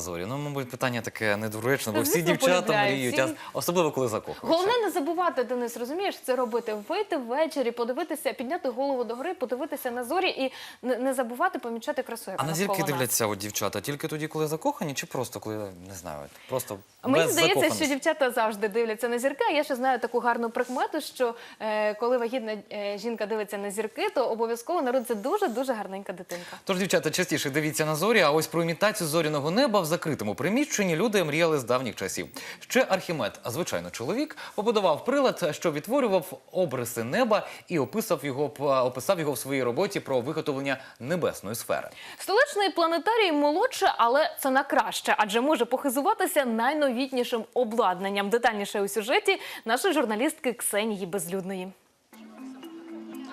Зорі, ну, мабуть, питання таке недоречно, бо всі Звісно, дівчата полюбляють, мріють, всі- а особливо коли закохуються. Головне не забувати, Денис, розумієш, це робити. Вийти ввечері, подивитися, підняти голову догори, подивитися на зорі і не, не забувати помічати красу. яка А на зірки навколо нас. дивляться от дівчата тільки тоді, коли закохані, чи просто коли не знаю, просто Мені без здається, що закоханості? дівчата завжди дивляться на зірки. А я ще знаю таку гарну прикмету, що е, коли вагітна е, жінка дивиться на зірки, то обов'язково народиться дуже дуже гарненька дитинка. Тож, дівчата, частіше дивіться на зорі, а ось про імітацію зоряного неба в закритому приміщенні люди мріяли з давніх часів. Ще Архімед, а звичайно чоловік, побудував прилад, що відтворював обриси неба і описав його, описав його в своїй роботі про виготовлення небесної сфери. Столичний планетарій молодше, але це на краще, адже може похизуватися найновітнішим обладнанням. Детальніше у сюжеті нашої журналістки Ксенії Безлюдної.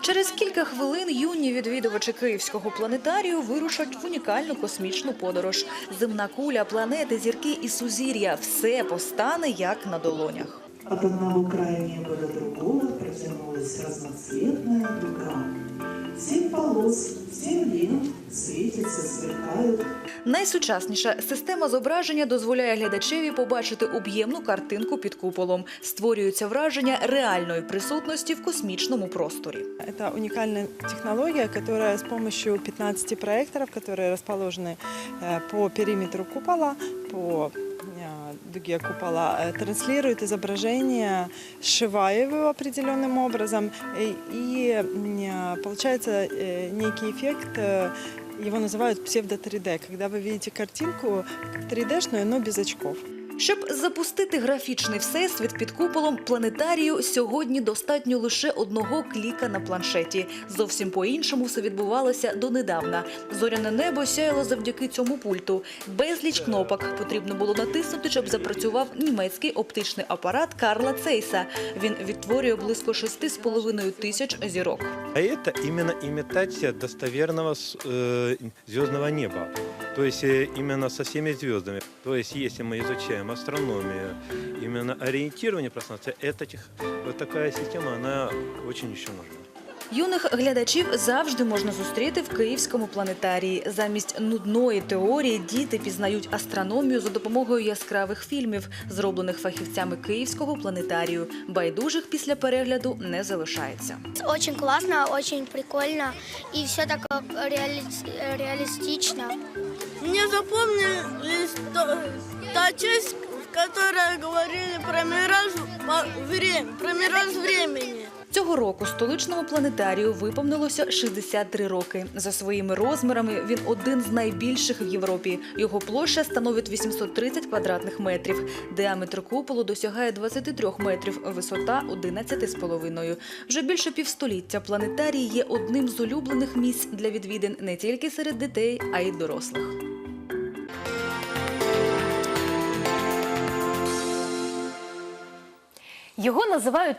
Через кілька хвилин юні відвідувачі київського планетарію вирушать в унікальну космічну подорож. Земна куля, планети, зірки і сузір'я – все постане як на долонях. От одного края неба до другого протянулась разноцветная дуга. Сім полос, сім лент светятся, сверкают. Найсучасніша система зображення дозволяє глядачеві побачити об'ємну картинку під куполом. Створюється враження реальної присутності в космічному просторі. Это уникальная технология, которая с помощью 15 проекторов, которые расположены э, по периметру купола, по э, дуге купола, э, транслирует изображение, сшивая его определенным образом, и, и, м, получается э, некий эффект, э, его называют псевдо-3D, когда вы видите картинку как 3D-шную, но без очков. Щоб запустити графічний всесвіт під куполом планетарію, сьогодні достатньо лише одного кліка на планшеті. Зовсім по-іншому все відбувалося донедавна. Зоряне небо сяяло завдяки цьому пульту. Безліч кнопок потрібно було натиснути, щоб запрацював німецький оптичний апарат Карла Цейса. Він відтворює близько 6,5 тисяч зірок. А это именно имитация достоверного с- э, неба. То есть э, именно со всеми звездами. То есть если мы изучаем астрономию, именно ориентирование пространства, это тех- вот такая система, она очень еще нужна. Юних глядачів завжди можна зустріти в київському планетарії. Замість нудної теорії діти пізнають астрономію за допомогою яскравих фільмів, зроблених фахівцями київського планетарію. Байдужих після перегляду не залишається. Очень классно, очень прикольно и все так э, реали- реалистично. Мне запомнились то- та часть, в которой говорили про мираж, время, про мираж времени. Цього року столичному планетарію виповнилося 63 роки. За своїми розмірами він один з найбільших в Європі. Його площа становить 830 квадратних метрів. Діаметр куполу досягає 23 метрів, висота 11,5. Вже більше півстоліття планетарій є одним з улюблених місць для відвідин не тільки серед дітей, а й дорослих. Його називають